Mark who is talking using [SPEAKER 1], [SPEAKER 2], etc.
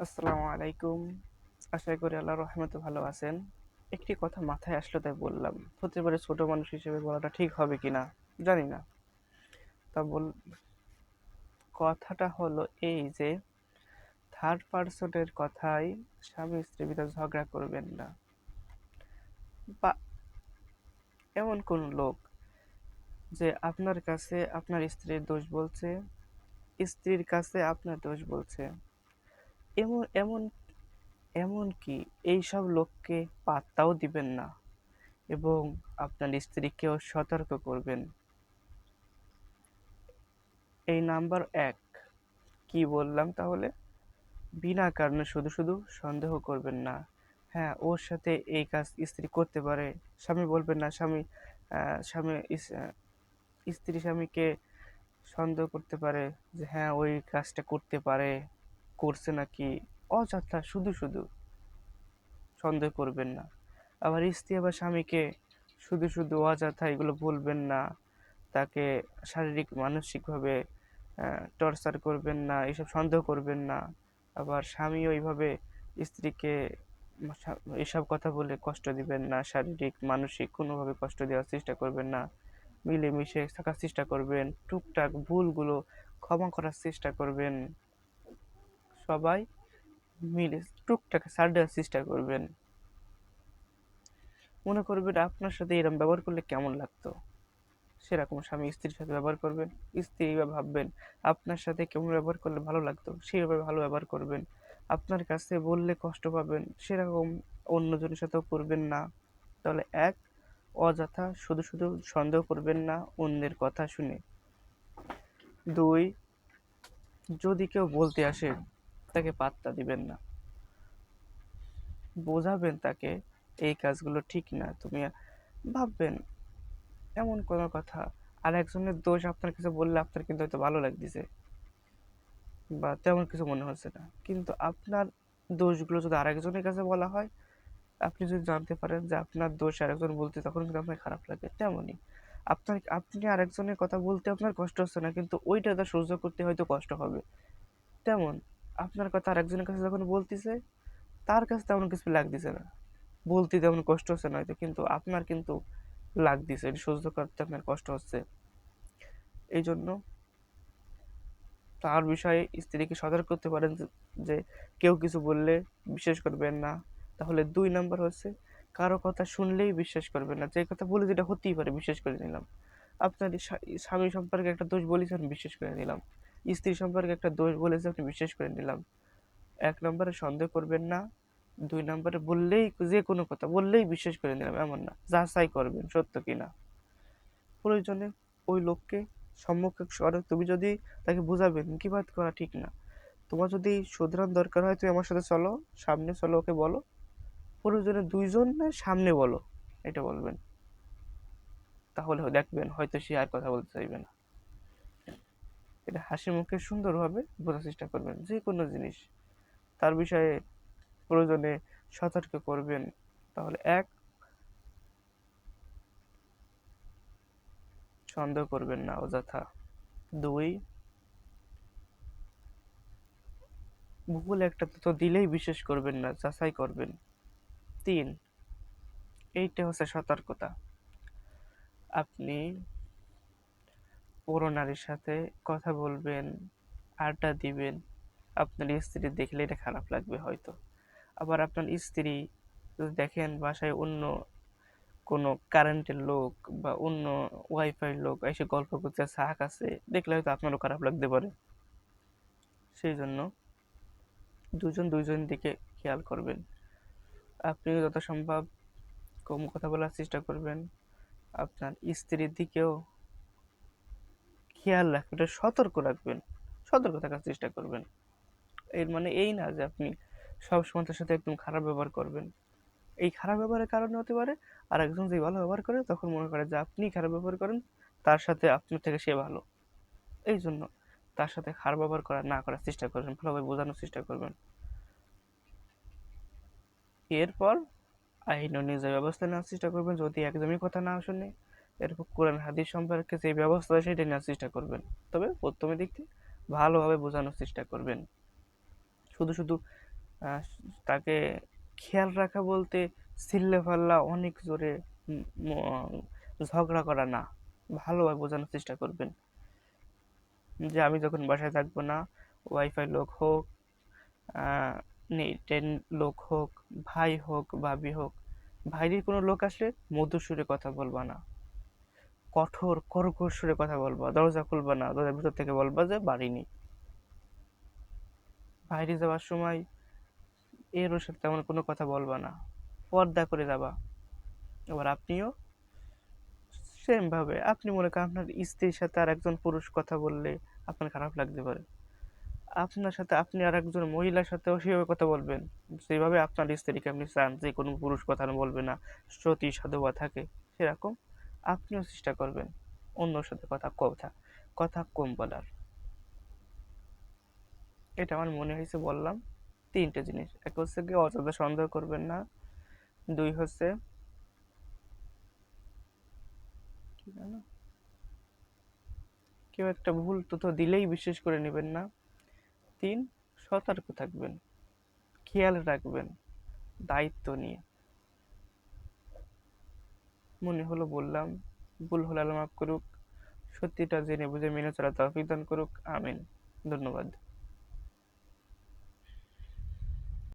[SPEAKER 1] আসসালামু আলাইকুম। আশা করি আল্লাহ রহমতে ভালো আছেন। একটি কথা মাথায় আসলো তাই বললাম হতে পারে ছোট মানুষ হিসেবে বলাটা ঠিক হবে কিনা জানি না। তা বল, কথাটা হলো এই যে থার্ড পার্সনের কথায় স্বামী স্ত্রী ভিতরে ঝগড়া করবেন না। বা, এমন কোন লোক যে আপনার কাছে আপনার স্ত্রীর দোষ বলছে, স্ত্রীর কাছে আপনার দোষ বলছে। এমন এমন এমনকি এইসব লোককে পাত্তাও দিবেন না এবং আপনার স্ত্রীকেও সতর্ক করবেন। এই নাম্বার এক। কি বললাম তাহলে? বিনা কারণে শুধু শুধু সন্দেহ করবেন না। হ্যাঁ ওর সাথে এই কাজ স্ত্রী করতে পারে। স্বামী বলবেন না, স্বামী স্বামী স্ত্রী স্বামীকে সন্দেহ করতে পারে যে হ্যাঁ ওই কাজটা করতে পারে। করছে নাকি? অযথা, শুধু শুধু। সন্দেহ করবেন না। আবার স্ত্রী আবার স্বামীকে শুধু শুধু অযথা এগুলো বলবেন না। তাকে শারীরিক, মানসিকভাবে টর্চার করবেন না, এসব সন্দেহ করবেন না। আবার স্বামী ওইভাবে স্ত্রীকে এসব কথা বলে কষ্ট দিবেন না। শারীরিক, মানসিক কোনোভাবে কষ্ট দেওয়ার চেষ্টা করবেন না। মিলেমিশে থাকার চেষ্টা করবেন। টুকটাক ভুলগুলো ক্ষমা করার চেষ্টা করবেন। সবাই মিলে টুকটাক ছাড় দেওয়ার চেষ্টা করবেন। মনে করবেন আপনার সাথে এরকম ব্যবহার করলে কেমন লাগতো? সেরকম স্বামী স্ত্রীর সাথে ব্যবহার করবেন, স্ত্রী বা ভাববেন আপনার সাথে কেমন ব্যবহার করলে ভালো লাগতো, সেইভাবে ভালো ব্যবহার করবেন। আপনার কাছে বললে কষ্ট পাবেন, সেরকম অন্যজনের সাথেও করবেন না। তাহলে এক, অযথা শুধু শুধু সন্দেহ করবেন না অন্যের কথা শুনে। দুই, যদি কেউ বলতে আসে তাকে পাত্তা দিবেন না। বোঝাবেন তাকে, এই কাজগুলো ঠিক না, তুমি ভাববেন, এমন কোনো কথা। আর একজনের দোষ আপনার কাছে বললে আপনার কিন্তু হয়তো ভালো লাগতেছে। বা তেমন কিছু মনে হচ্ছে না। কিন্তু আপনার দোষগুলো যদি আরেকজনের কাছে বলা হয়, আপনি যদি জানতে পারেন যে আপনার দোষ আরেকজন বলতে তখন কিন্তু আপনার খারাপ লাগে, তেমনই। আপনার, আপনি আরেকজনের কথা বলতে আপনার কষ্ট হচ্ছে না, কিন্তু ওইটা তার সহ্য করতে হয়তো কষ্ট হবে। তেমন। আপনার কথা আরেকজনের কাছে যখন বলতেছে, তার কাছে তেমন কিছু লাগতেছে না। বলতে তেমন কষ্ট হচ্ছে না হয়তো, কিন্তু আপনার কিন্তু লাগতেছে, এটা সহ্য করতে আপনার কষ্ট হচ্ছে। এই জন্য তার বিষয়ে স্ত্রীকে সতর্ক করতে পারেন যে- কেউ কিছু বললে বিশ্বাস করবেন না। তাহলে দুই নাম্বার হচ্ছে, কারও কথা শুনলেই বিশ্বাস করবেন না। যে কথা বলে যেটা হতেই পারে, বিশ্বাস করে নিলাম। আপনার স্বামী সম্পর্কে একটা দোষ বলেছেন, বিশ্বাস করে নিলাম। স্ত্রী সম্পর্কে একটা দোষ বলেছে আপনি বিশ্বাস করে নিলাম। এক নম্বরে সন্দেহ করবেন না, দুই নম্বরে বললেই যে কোনো কথা বললেই বিশ্বাস করে নিলাম, এমন না যাচাই করবেন, সত্য কিনা। প্রয়োজনে ওই লোককে সম্মুখে স্বরে তুমি যদি তাকে বোঝাবেন মুখিবাদ করা ঠিক না, তোমার যদি শুধরান দরকার হয় তুমি আমার সাথে চলো, সামনে চলো, ওকে বলো। প্রয়োজনে দুইজনের সামনে বলো, এটা বলবেন। তাহলে দেখবেন হয়তো সে আর কথা বলতে চাইবে না। এটা হাসি মুখে সুন্দরভাবে বোঝার চেষ্টা করবেন যে কোনো জিনিস। তার বিষয়ে প্রয়োজনে সতর্ক করবেন। তাহলে এক, সন্দেহ করবেন না, অযথা। দুই, ভুল একটা তো দিলেই বিশ্বাস করবেন না, যাচাই করবেন। তিন, এইটা হচ্ছে সতর্কতা। আপনি পুরো নারীর সাথে কথা বলবেন, আড্ডা দিবেন। আপনার স্ত্রী দেখলে এটা খারাপ লাগবে হয়তো। আবার আপনার স্ত্রী যদি দেখেন বাসায় অন্য কোনো কারেন্টের লোক বা অন্য ওয়াইফাই লোক এসে গল্প করতে চা আছে, দেখলে হয়তো আপনারও খারাপ লাগতে পারে। সেই জন্য দুজন দুইজন দিকে খেয়াল করবেন। আপনি যত সম্ভব কম কথা বলার চেষ্টা করবেন। আপনার স্ত্রীর দিকেও খেয়াল রাখবেন সতর্ক রাখবেন, সতর্ক থাকার চেষ্টা করবেন। এর মানে এই না যে আপনি সব সময় তার সাথে একদম খারাপ ব্যবহার করবেন। এই খারাপ ব্যবহারের কারণে হতে পারে আর একজন যে ভালো ব্যবহার করে, তখন মনে করে যে আপনি খারাপ ব্যবহার করেন, তার সাথে আপনার থেকে সে ভালো। এই জন্য তার সাথে খারাপ ব্যবহার করা, না করার চেষ্টা করবেন, ভালোভাবে বোঝানোর চেষ্টা করবেন। এরপর আইন নিজের ব্যবস্থা নেওয়ার চেষ্টা করবেন, যদি একদমই কথা না শুনে। এরপর কোরআন হাদিস সম্পর্কে যে ব্যবস্থা সেটা নেওয়ার চেষ্টা করবেন। তবে প্রথমে দিক থেকে ভালোভাবে বোঝানোর চেষ্টা করবেন। শুধু শুধু তাকে খেয়াল রাখা বলতে চিল্লে ফাল্লা অনেক জোরে ঝগড়া করা না, ভালোভাবে বোঝানোর চেষ্টা করবেন। যে আমি যখন বাসায় থাকব না, ওয়াইফাই লোক হোক নেটের লোক হোক, ভাই হোক, ভাবি হোক, ভাইয়ের কোনো লোক আসলে মধুর সুরে কথা বলবা না। কঠোর কর্কশ সুরে কথা বলবা, দরজা খুলবা না, দরজার ভিতর থেকে বলবা যে বাড়ি নেই। বাইরে যাওয়ার সময় এর ওর সাথে তেমন কোনো কথা বলবা না। পর্দা করে যাবা। এবার আপনিও সেম ভাবে আপনি মনে করেন আপনার স্ত্রীর সাথে আর একজন পুরুষ কথা বললে আপনার খারাপ লাগতে পারে। আপনার সাথে আপনি আর একজন মহিলার সাথেও সেভাবে কথা বলবেন। যেভাবে আপনার স্ত্রীকে আপনি চান, যে কোনো পুরুষ কথা বলবে না, সতী সাধুবা থাকে, সেরকম আপনিও চেষ্টা করবেন অন্যর সাথে কথা কথা কথা কম বলার। এটা আমার মনে হয়েছে বললাম তিনটে জিনিস। এক হচ্ছে কি অযথা সন্দেহ করবেন না। দুই হচ্ছে কেউ একটা ভুল তথ্য দিলেই বিশ্বাস করে নেবেন না। তিন, সতর্ক থাকবেন, খেয়াল রাখবেন, দায়িত্ব নিয়ে। মনে হলো বললাম, ভুল হলে, আল্লাহ মাফ করুক। সত্যিটা জেনে বুঝে মেনে চলা তৌফিক দান করুক। আমিন। ধন্যবাদ।